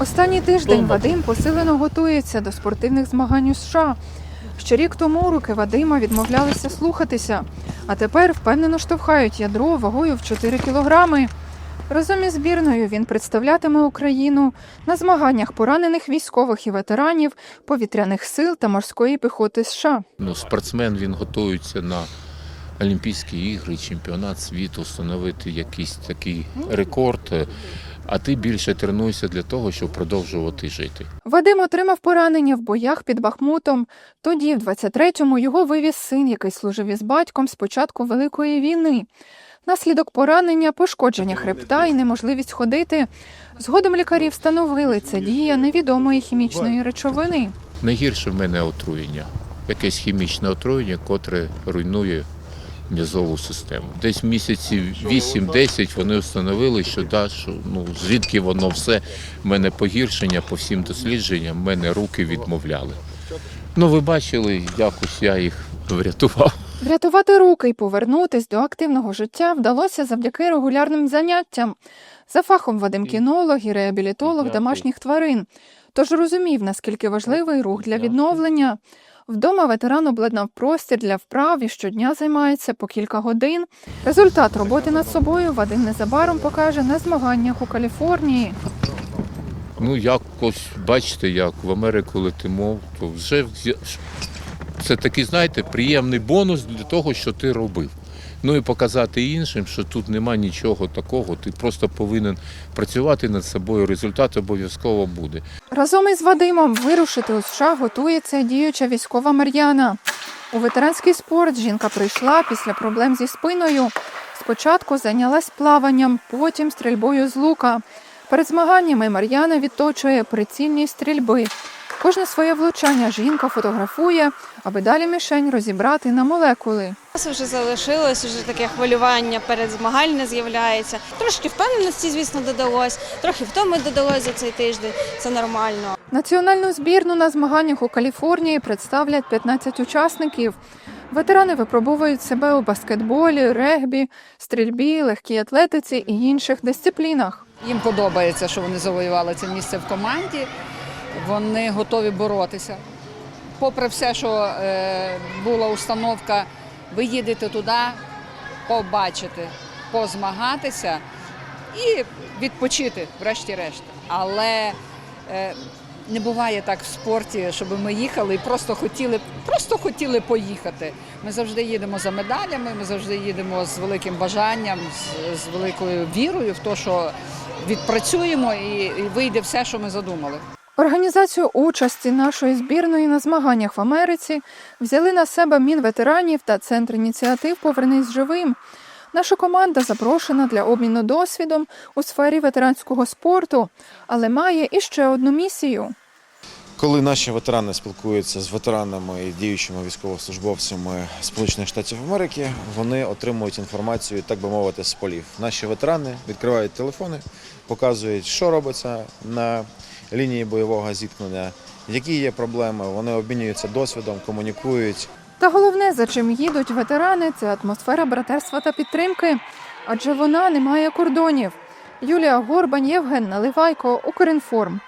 Останній тиждень Вадим посилено готується до спортивних змагань у США. Ще рік тому руки Вадима відмовлялися слухатися, а тепер впевнено штовхають ядро вагою в 4 кілограми. Разом із збірною він представлятиме Україну на змаганнях поранених військових і ветеранів повітряних сил та морської піхоти США. Ну, спортсмен він готується на Олімпійські ігри, чемпіонат світу, встановити якийсь такий рекорд. А ти більше тренуєшся для того, щоб продовжувати жити. Вадим отримав поранення в боях під Бахмутом. Тоді, в 23-му, його вивіз син, який служив із батьком з початку Великої війни. Наслідок поранення, пошкодження хребта і неможливість ходити. Згодом лікарі встановили це дія невідомої хімічної речовини. Найгірше в мене отруєння, якесь хімічне отруєння, котре руйнує м'язову систему. Десь місяців 8-10 вони встановили, що да, що ну звідки воно все. В мене погіршення по всім дослідженням, в мене руки відмовляли. Ну, ви бачили, якось я їх врятував. Врятувати руки і повернутись до активного життя вдалося завдяки регулярним заняттям. За фахом Вадим кінолог і реабілітолог домашніх тварин. Тож розумів, наскільки важливий рух для відновлення. Вдома ветеран обладнав простір для вправ і щодня займається по кілька годин. Результат роботи над собою Вадим незабаром покаже на змаганнях у Каліфорнії. Ну, якось бачите, як в Америку летимо, то вже це такий, знаєте, приємний бонус для того, що ти робив. Ну і показати іншим, що тут нема нічого такого, ти просто повинен працювати над собою, результат обов'язково буде. Разом із Вадимом вирушити у США готується діюча військова Мар'яна. У ветеранський спорт жінка прийшла після проблем зі спиною. Спочатку зайнялась плаванням, потім стрільбою з лука. Перед змаганнями Мар'яна відточує прицільність стрільби. Кожне своє влучання жінка фотографує, аби далі мішень розібрати на молекули. Це вже залишилось, вже таке хвилювання перед змагальне з'являється. Трошки впевненості, звісно, додалось, трохи втоми додалось за цей тиждень. Це нормально. Національну збірну на змаганнях у Каліфорнії представлять 15 учасників. Ветерани випробовують себе у баскетболі, регбі, стрільбі, легкій атлетиці і інших дисциплінах. Їм подобається, що вони завоювали це місце в команді. Вони готові боротися. Попри все, що е, була установка, ви їдете туди побачити, позмагатися і відпочити, врешті-решт. Але е, не буває так в спорті, щоб ми їхали і просто хотіли, просто хотіли поїхати. Ми завжди їдемо за медалями, ми завжди їдемо з великим бажанням, з, з великою вірою в те, що відпрацюємо і, і вийде все, що ми задумали. Організацію участі нашої збірної на змаганнях в Америці взяли на себе Мінветеранів та Центр ініціатив Повернись живим. Наша команда запрошена для обміну досвідом у сфері ветеранського спорту, але має іще одну місію. Коли наші ветерани спілкуються з ветеранами і діючими військовослужбовцями Сполучених Штатів Америки, вони отримують інформацію, так би мовити, з полів. Наші ветерани відкривають телефони, показують, що робиться на лінії бойового зіткнення, які є проблеми. Вони обмінюються досвідом, комунікують. Та головне, за чим їдуть ветерани, це атмосфера братерства та підтримки, адже вона не має кордонів. Юлія Горбань, Євген Наливайко, Укрінформ.